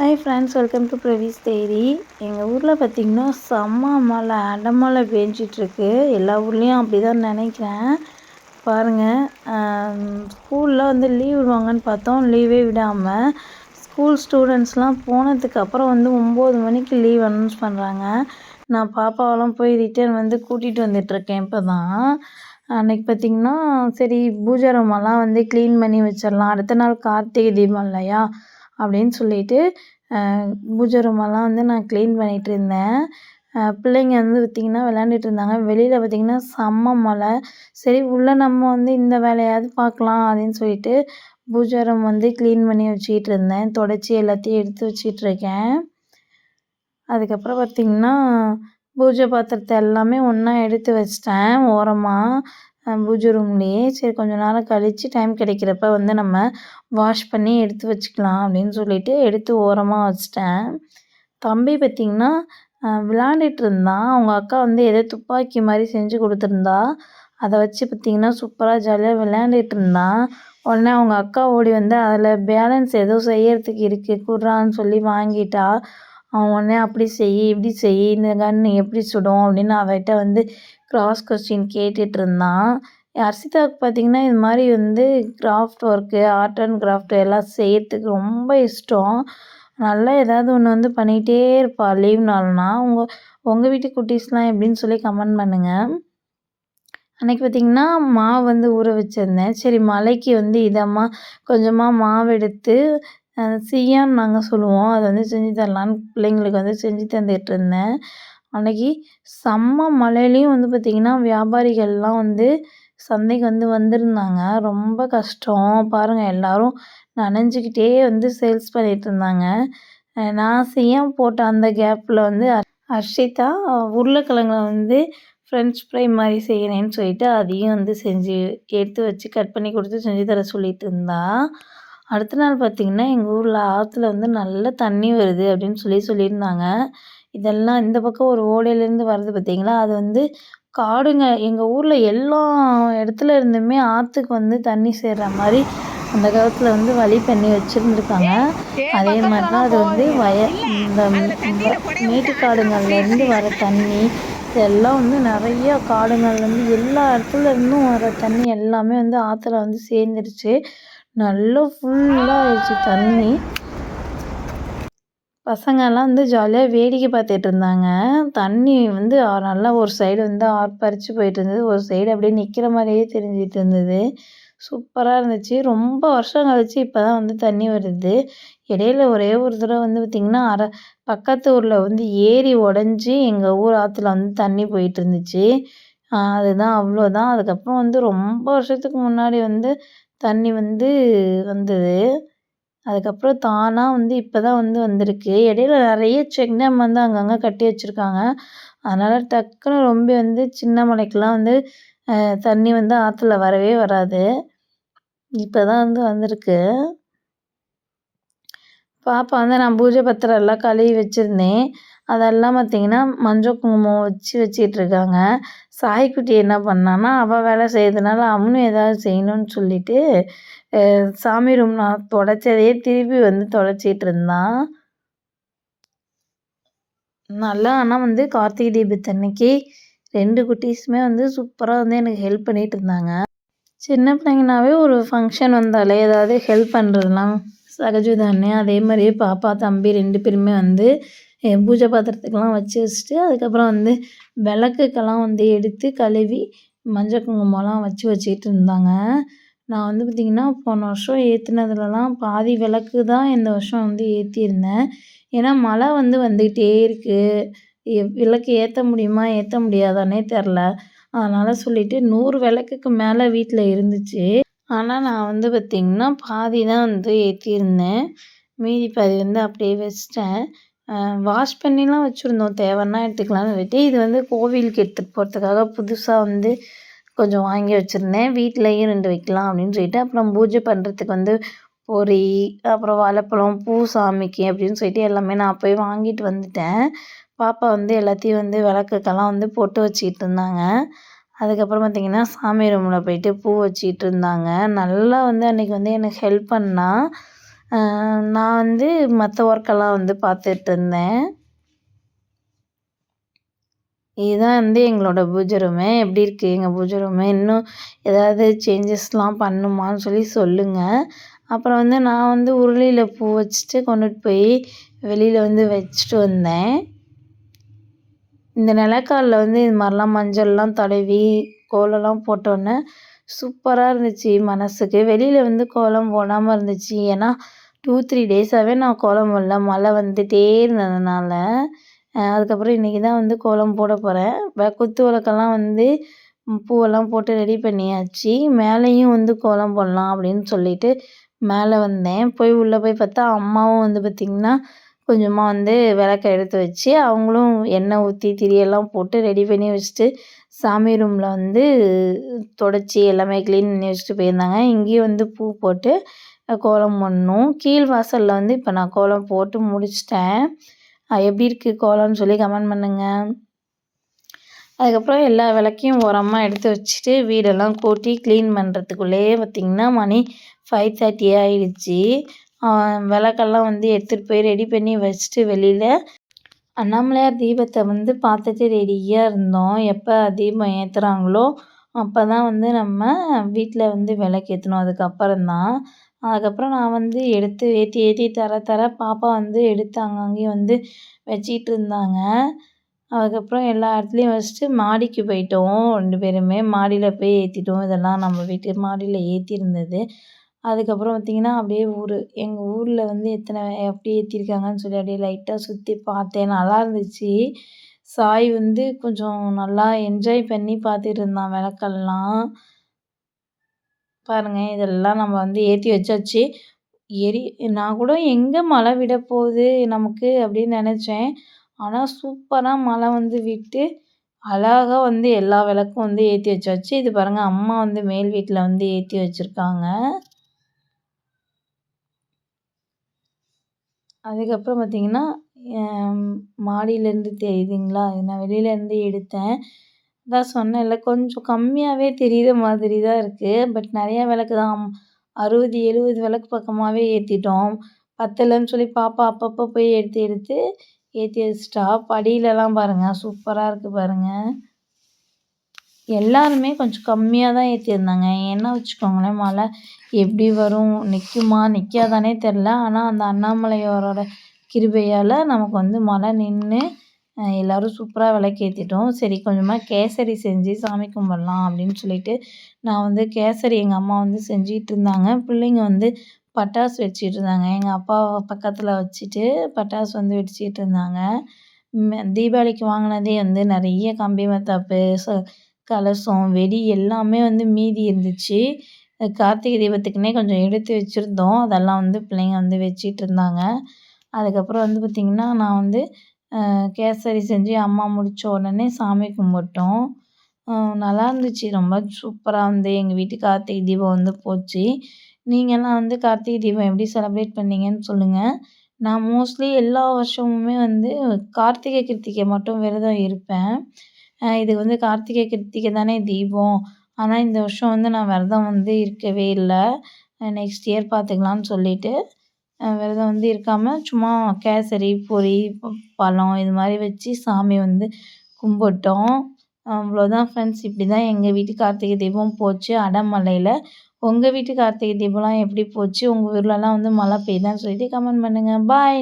Hi friends welcome to பிரவீஸ் தேரி எங்கள் ஊரில் பார்த்திங்கன்னா செம்ம மழை அடமழை பேஞ்சிட்ருக்கு எல்லா ஊர்லேயும் அப்படி தான் நினைக்கிறேன் பாருங்கள் ஸ்கூலில் வந்து லீவ் விடுவாங்கன்னு பார்த்தோம் லீவே விடாமல் ஸ்கூல் ஸ்டூடெண்ட்ஸ்லாம் போனதுக்கப்புறம் வந்து ஒம்பது மணிக்கு லீவ் அனௌன்ஸ் பண்ணுறாங்க நான் பாப்பாவெல்லாம் போய் ரிட்டர்ன் வந்து கூட்டிகிட்டு வந்துட்டுருக்கேன் இப்போ தான் அன்றைக்கி பார்த்திங்கன்னா சரி பூஜை ரூமெல்லாம் வந்து க்ளீன் பண்ணி வச்சிடலாம். அடுத்த நாள் கார்த்திகை தீபம் இல்லையா? அப்படின்னு சொல்லிட்டு பூஜை ரூமெல்லாம் வந்து நான் க்ளீன் பண்ணிகிட்டு இருந்தேன். பிள்ளைங்க வந்து பார்த்திங்கன்னா விளையாண்டுட்டு இருந்தாங்க. வெளியில் பார்த்திங்கன்னா செம்ம மழை. சரி உள்ளே நம்ம வந்து இந்த வேலையாவது பார்க்கலாம் அப்படின்னு சொல்லிட்டு பூஜை ரூம் வந்து க்ளீன் பண்ணி வச்சுக்கிட்டு இருந்தேன். தொடச்சி எல்லாத்தையும் எடுத்து வச்சிட்ருக்கேன் அதுக்கப்புறம் பார்த்திங்கன்னா பூஜை பாத்திரத்தை எல்லாமே ஒன்றா எடுத்து வச்சிட்டேன் ஓரமாக பூஜை ரூம்லேயே சரி கொஞ்சம் நேரம் கழித்து டைம் கிடைக்கிறப்ப வந்து நம்ம வாஷ் பண்ணி எடுத்து வச்சுக்கலாம் அப்படின்னு சொல்லிட்டு எடுத்து ஓரமாக வச்சிட்டேன். தம்பி பார்த்திங்கன்னா விளாண்டுட்டு இருந்தான். அவங்க அக்கா வந்து ஏதோ துப்பாக்கி மாதிரி செஞ்சு கொடுத்துருந்தா. அதை வச்சு பார்த்திங்கன்னா சூப்பராக ஜாலியாக விளையாண்டுட்டு இருந்தான். உடனே அவங்க அக்கா ஓடி வந்து அதில் பேலன்ஸ் ஏதோ செய்யறதுக்கு இருக்குது குடுறான்னு சொல்லி வாங்கிட்டா. அவன் உடனே அப்படி செய் இப்படி செய் இந்த கன் எப்படி சுடும்? அப்படின்னு அவகிட்ட வந்து க்ராஸ் கொஸ்டின் கேட்டுட்ருந்தான் ஹர்ஷிதாவுக்கு பார்த்திங்கன்னா இது மாதிரி வந்து craft work art and craft எல்லாம் செய்யறதுக்கு ரொம்ப இஷ்டம். நல்லா ஏதாவது ஒன்று வந்து பண்ணிகிட்டே இருப்பாள் லீவ் நாள்னா. உங்கள் உங்கள் வீட்டு குட்டீஸ்லாம் எப்படின்னு சொல்லி கமெண்ட் பண்ணுங்கள் அன்றைக்கி பார்த்திங்கன்னா மாவு வந்து ஊற வச்சுருந்தேன். சரி மலைக்கு வந்து இதமாக கொஞ்சமாக மாவு எடுத்து சியான்னு நாங்கள் சொல்லுவோம். அதை வந்து செஞ்சு தரலான்னு பிள்ளைங்களுக்கு வந்து செஞ்சு தந்துட்டு இருந்தேன் அன்னைக்கு செம்ம மழையிலையும் வந்து பார்த்திங்கன்னா வியாபாரிகள்லாம் வந்து சந்தைக்கு வந்து வந்திருந்தாங்க. ரொம்ப கஷ்டம். பாருங்கள் எல்லோரும் நனைஞ்சிக்கிட்டே வந்து சேல்ஸ் பண்ணிகிட்ருந்தாங்க நான் சிஎம் போட்ட அந்த கேப்பில் வந்து அர்ஷிதா உருளைக்கிழங்குல வந்து ஃப்ரெஞ்ச் ஃப்ரை மாதிரி செய்கிறேன்னு சொல்லிட்டு அதையும் வந்து செஞ்சு எடுத்து வச்சு கட் பண்ணி கொடுத்து செஞ்சு தர சொல்லிட்டு இருந்தா அடுத்த நாள் பார்த்திங்கன்னா எங்கள் ஊரில் ஆற்றுல வந்து நல்ல தண்ணி வருது அப்படின்னு சொல்லி சொல்லியிருந்தாங்க. இதெல்லாம் இந்த பக்கம் ஒரு ஓடையிலேருந்து வருது பார்த்தீங்களா அது வந்து காடுங்க. எங்கள் ஊரில் எல்லா இடத்துல இருந்துமே ஆற்றுக்கு வந்து தண்ணி சேர்ற மாதிரி அந்த காலத்தில் வந்து வழி பண்ணி வச்சுருந்துருக்காங்க. அதே மாதிரி தான் அது வந்து வய இந்த மேட்டுக்காடுங்கள்லேருந்து வர தண்ணி இதெல்லாம் வந்து நிறையா காடுங்கள்லேருந்து எல்லா இடத்துல இருந்தும் வர தண்ணி எல்லாமே வந்து ஆற்றுல வந்து சேர்ந்துருச்சு. நல்லா ஃபுல்லாக ஆயிடுச்சு தண்ணி. பசங்கள்லாம் வந்து ஜாலியாக வேடிக்கை பார்த்துட்டு இருந்தாங்க. தண்ணி வந்து நல்லா ஒரு சைடு வந்து ஆர்ப்பரிச்சு போயிட்டு இருந்தது. ஒரு சைடு அப்படியே நிற்கிற மாதிரியே தெரிஞ்சிட்டு இருந்தது. சூப்பராக இருந்துச்சு. ரொம்ப வருஷம் கழிச்சு இப்போ தான் வந்து தண்ணி வருது. இடையில ஒரே ஒரு தடவை வந்து பார்த்திங்கன்னா அரை பக்கத்து ஊரில் வந்து ஏரி உடஞ்சி எங்கள் ஊர் ஆற்றுல வந்து தண்ணி போயிட்டு இருந்துச்சு. அதுதான் அவ்வளோதான் அதுக்கப்புறம் வந்து ரொம்ப வருஷத்துக்கு முன்னாடி வந்து தண்ணி வந்து வந்தது. அதுக்கப்புறம் தானாக வந்து இப்போ தான் வந்து வந்திருக்கு. இடையில நிறைய செக் டேம் வந்து அங்கங்கே கட்டி வச்சுருக்காங்க. அதனால் டக்குன்னு ரொம்ப வந்து சின்ன மலைக்கெலாம் வந்து தண்ணி வந்து ஆற்றுல வரவே வராது. இப்போ தான் வந்து வந்திருக்கு. பாப்பா வந்து நான் பூஜை பத்திரம் எல்லாம் கழுவி வச்சுருந்தேன். அதெல்லாம் பார்த்திங்கன்னா மஞ்சள் குங்குமம் வச்சு வச்சிட்ருக்காங்க சாய்க்குட்டி என்ன பண்ணான்னா அவள் வேலை செய்கிறதுனால அவனும் ஏதாவது செய்யணும்னு சொல்லிட்டு சாமி ரூம் நான் தொடச்சதையே திருப்பி வந்து தொலைச்சிட்டு இருந்தான். நல்லா ஆனால் வந்து கார்த்திகை தீபத்து அன்னைக்கு ரெண்டு குட்டீஸுமே வந்து சூப்பராக வந்து எனக்கு ஹெல்ப் பண்ணிகிட்டு இருந்தாங்க. சின்ன பிள்ளைங்கனாவே ஒரு ஃபங்க்ஷன் வந்தாலே ஏதாவது ஹெல்ப் பண்ணுறதுலாம் சகஜதானே அதே மாதிரியே பாப்பா தம்பி ரெண்டு பேருமே வந்து பூஜை பாத்திரத்துக்கெல்லாம் வச்சு வச்சுட்டு அதுக்கப்புறம் வந்து விளக்குக்கெல்லாம் வந்து எடுத்து கழுவி மஞ்சள் குங்குமம்லாம் வச்சு வச்சுக்கிட்டு இருந்தாங்க. நான் வந்து பார்த்திங்கன்னா போன வருஷம் ஏற்றுனதுலலாம் பாதி விளக்கு தான் இந்த வருஷம் வந்து ஏற்றிருந்தேன் ஏன்னா மழை வந்து வந்துக்கிட்டே இருக்குது விளக்கு ஏற்ற முடியுமா ஏற்ற முடியாதானே தெரில. அதனால் சொல்லிவிட்டு நூறு விளக்குக்கு மேலே வீட்டில் இருந்துச்சு. ஆனால் நான் வந்து பார்த்திங்கன்னா பாதி தான் வந்து ஏற்றிருந்தேன் மீதி பாதி வந்து அப்படியே வச்சிட்டேன். வாஷ் பண்ணிலாம் வச்சுருந்தோம். தேவைன்னா எடுத்துக்கலாம்னு சொல்லிட்டு. இது வந்து கோவிலுக்கு எடுத்துகிட்டு போகிறதுக்காக புதுசாக வந்து கொஞ்சம் வாங்கி வச்சுருந்தேன். வீட்லேயும் ரெண்டு வைக்கலாம் அப்படின்னு சொல்லிட்டு. அப்புறம் பூஜை பண்ணுறதுக்கு வந்து பொரி அப்புறம் வாழைப்பழம் பூ சாமிக்கு அப்படின்னு சொல்லிட்டு எல்லாமே நான் போய் வாங்கிட்டு வந்துட்டேன். பாப்பா வந்து எல்லாத்தையும் வந்து விளக்குக்கெல்லாம் வந்து போட்டு வச்சுக்கிட்டு இருந்தாங்க. அதுக்கப்புறம் பார்த்திங்கன்னா சாமி ரூமில் போயிட்டு பூ வச்சுக்கிட்டு இருந்தாங்க. நல்லா வந்து அன்றைக்கி வந்து எனக்கு ஹெல்ப் பண்ணால் நான் வந்து மற்ற ஒர்க்கெல்லாம் வந்து பார்த்துட்டு இருந்தேன் இதுதான் வந்து எங்களோட பூஜை ரூமு எப்படி இருக்குது எங்கள் பூஜை ரூமு இன்னும் ஏதாவது சேஞ்சஸ்லாம் பண்ணுமான்னு சொல்லி சொல்லுங்கள் அப்புறம் வந்து நான் வந்து உருளியில் பூ வச்சுட்டு கொண்டுட்டு போய் வெளியில் வந்து வச்சுட்டு வந்தேன். இந்த நிலக்காலில் வந்து இது மாதிரிலாம் மஞ்சள்லாம் தடவி கோலம்லாம் போட்டோன்னே சூப்பராக இருந்துச்சு மனசுக்கு. வெளியில் வந்து கோலம் போடாமல் இருந்துச்சு. ஏன்னா டூ த்ரீ டேஸாகவே நான் கோலம் போடல மழை வந்துகிட்டே இருந்ததுனால அதுக்கப்புறம் இன்றைக்கி தான் வந்து கோலம் போட போகிறேன் குத்து விளக்கெல்லாம் வந்து பூவெல்லாம் போட்டு ரெடி பண்ணியாச்சு. மேலேயும் வந்து கோலம் போடலாம் அப்படின்னு சொல்லிட்டு மேலே வந்தேன். போய் உள்ளே போய் பார்த்தா அம்மாவும் வந்து பார்த்திங்கன்னா கொஞ்சமாக வந்து விளக்க எடுத்து வச்சு அவங்களும் எண்ணெய் ஊற்றி திரியெல்லாம் போட்டு ரெடி பண்ணி வச்சுட்டு சாமி ரூமில் வந்து தொடச்சி எல்லாமே க்ளீன் பண்ணி வச்சுட்டு போயிருந்தாங்க. இங்கேயும் வந்து பூ போட்டு கோலம் போடணும் கீழ் வாசலில் வந்து இப்போ நான் கோலம் போட்டு முடிச்சிட்டேன். எப்படி இருக்குது கோலம்னு சொல்லி கமெண்ட் பண்ணுங்கள் அதுக்கப்புறம் எல்லா விளக்கையும் உரமாக எடுத்து வச்சுட்டு வீடெல்லாம் கூட்டி க்ளீன் பண்ணுறதுக்குள்ளேயே பார்த்திங்கன்னா மணி ஃபைவ் தேர்ட்டி ஆகிடுச்சி விளக்கெல்லாம் வந்து எடுத்துகிட்டு போய் ரெடி பண்ணி வச்சுட்டு வெளியில் அண்ணாமலையார் தீபத்தை வந்து பார்த்துட்டு ரெடியாக இருந்தோம். எப்போ தீபம் ஏற்றுறாங்களோ அப்போ தான் வந்து நம்ம வீட்டில் வந்து விளக்கு ஏற்றணும் அதுக்கப்புறம் தான் அதுக்கப்புறம் நான் வந்து எடுத்து ஏற்றி ஏற்றி தர தர பாப்பா வந்து எடுத்து அங்கங்கேயும் வந்து வச்சிக்கிட்டு இருந்தாங்க அதுக்கப்புறம் எல்லா இடத்துலையும் வச்சுட்டு மாடிக்கு போயிட்டோம். ரெண்டு பேருமே மாடியில் போய் ஏற்றிட்டோம் இதெல்லாம் நம்ம வீட்டு மாடியில் ஏற்றிருந்தது அதுக்கப்புறம் பார்த்திங்கன்னா அப்படியே ஊர். எங்கள் ஊரில் வந்து எத்தனை எப்படி ஏற்றிருக்காங்கன்னு சொல்லி அப்படியே லைட்டாக சுற்றி பார்த்தேன். நல்லா இருந்துச்சு. சாய் வந்து கொஞ்சம் நல்லா என்ஜாய் பண்ணி பார்த்துட்டு இருந்தான் விளக்கெல்லாம். பாருங்கள் இதெல்லாம் நம்ம வந்து ஏற்றி வச்சாச்சு. எரி நான் கூட எங்கே மழை விட போகுது நமக்கு அப்படின்னு நினச்சேன். ஆனால் சூப்பராக மழை வந்து விட்டு அழகா வந்து எல்லா விளக்கும் வந்து ஏற்றி வச்சாச்சு. இது பாருங்கள் அம்மா வந்து மேல் வீட்டில் வந்து ஏற்றி வச்சுருக்காங்க. அதுக்கப்புறம் பார்த்திங்கன்னா மாடியிலேருந்து தெரியுதுங்களா? நான் வெளியிலேருந்து எடுத்தேன். அதான் சொன்னேன்ல கொஞ்சம் கம்மியாகவே தெரிகிற மாதிரி தான் இருக்குது பட் நிறையா விளக்கு தான். அறுபது எழுபது விளக்கு பக்கமாகவே ஏற்றிட்டோம் பத்தலைன்னு சொல்லி பாப்பா அப்பப்போ போய் எடுத்து எடுத்து ஏற்றி வச்சிட்டா. படியிலலாம் பாருங்கள் சூப்பராக இருக்குது பாருங்கள் எல்லாருமே கொஞ்சம் கம்மியாக தான் ஏற்றிருந்தாங்க ஏன்னா வச்சுக்கோங்களேன் மழை எப்படி வரும் நிற்குமா நிற்காதானே தெரில ஆனால் அந்த அண்ணாமலையாரோட கிருபையால் நமக்கு வந்து மழை நின்று எல்லோரும் சூப்பராக விளக்கேற்றிட்டோம் சரி கொஞ்சமாக கேசரி செஞ்சு சாமி கும்பிட்லாம் அப்படின்னு சொல்லிட்டு நான் வந்து கேசரி எங்கள் அம்மா வந்து செஞ்சிகிட்டு இருந்தாங்க. பிள்ளைங்க வந்து பட்டாசு வெடிச்சிட்டு இருந்தாங்க. எங்கள் அப்பா பக்கத்தில் வச்சுட்டு பட்டாசு வந்து வெடிச்சிட்டு இருந்தாங்க. தீபாவளிக்கு வாங்கினதே வந்து நிறைய கம்பி மத்தாப்பு ச கலசம் வெடி எல்லாமே வந்து மீதி இருந்துச்சு. கார்த்திகை தீபத்துக்குன்னே கொஞ்சம் எடுத்து வச்சுருந்தோம். அதெல்லாம் வந்து பிள்ளைங்க வந்து வச்சிட்டு இருந்தாங்க. அதுக்கப்புறம் வந்து பார்த்திங்கன்னா நான் வந்து கேசரி செஞ்சு அம்மா முடித்த உடனே சாமி கும்பிட்டோம். நல்லா இருந்துச்சு. ரொம்ப சூப்பராக வந்து எங்கள் வீட்டு கார்த்திகை தீபம் வந்து போச்சு. நீங்கள்லாம் வந்து கார்த்திகை தீபம் எப்படி செலப்ரேட் பண்ணீங்கன்னு சொல்லுங்கள் நான் மோஸ்ட்லி எல்லா வருஷமுமே வந்து கார்த்திகை கிருத்திகை மட்டும் விரதம் இருப்பேன். இது வந்து கார்த்திகை கிருத்திகை தானே தீபம். ஆனால் இந்த வருஷம் வந்து நான் விரதம் வந்து இருக்கவே இல்லை. நெக்ஸ்ட் இயர் பார்த்துக்கலான்னு சொல்லிவிட்டு விரதம் வந்து இருக்காமல் சும்மா கேசரி பொரி பழம் இது மாதிரி வச்சு சாமி வந்து கும்பிட்டோம். அவ்வளோதான் ஃப்ரெண்ட்ஸ் இப்படி தான் எங்கள் வீட்டு கார்த்திகை தீபம் போச்சு. அடமலையில் உங்கள் வீட்டு கார்த்திகை தீபம்லாம் எப்படி போச்சு? உங்கள் ஊர்லலாம் வந்து மழை பெய்யுதான்னு சொல்லிட்டு கமெண்ட் பண்ணுங்கள் பாய்